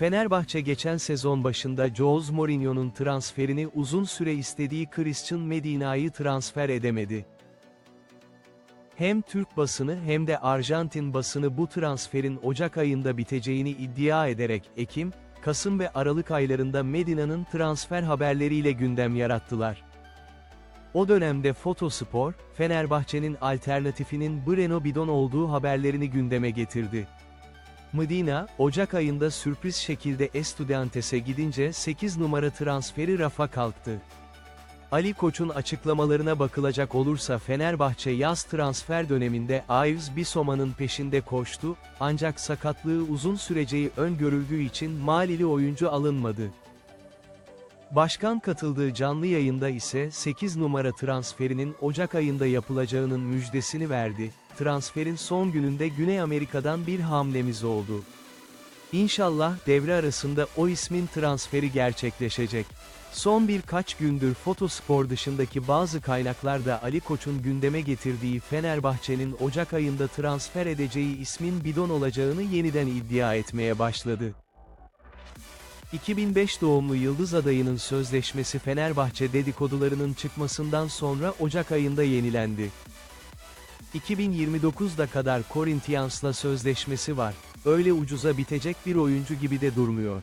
Fenerbahçe geçen sezon başında Jose Mourinho'nun transferini uzun süre istediği Christian Medina'yı transfer edemedi. Hem Türk basını hem de Arjantin basını bu transferin Ocak ayında biteceğini iddia ederek Ekim, Kasım ve Aralık aylarında Medina'nın transfer haberleriyle gündem yarattılar. O dönemde Fotospor, Fenerbahçe'nin alternatifinin Breno Bidon olduğu haberlerini gündeme getirdi. Medina, Ocak ayında sürpriz şekilde Estudiantes'e gidince 8 numara transferi rafa kalktı. Ali Koç'un açıklamalarına bakılacak olursa Fenerbahçe yaz transfer döneminde Ayvz Bissoma'nın peşinde koştu, ancak sakatlığı uzun süreceği öngörüldüğü için Malili oyuncu alınmadı. Başkan katıldığı canlı yayında ise 8 numara transferinin Ocak ayında yapılacağının müjdesini verdi. Transferin son gününde Güney Amerika'dan bir hamlemiz oldu. İnşallah devre arasında o ismin transferi gerçekleşecek. Son birkaç gündür Fotospor dışındaki bazı kaynaklarda Ali Koç'un gündeme getirdiği Fenerbahçe'nin Ocak ayında transfer edeceği ismin bidon olacağını yeniden iddia etmeye başladı. 2005 doğumlu Yıldız adayının sözleşmesi Fenerbahçe dedikodularının çıkmasından sonra Ocak ayında yenilendi. 2029'da kadar Corinthians'la sözleşmesi var, öyle ucuza bitecek bir oyuncu gibi de durmuyor.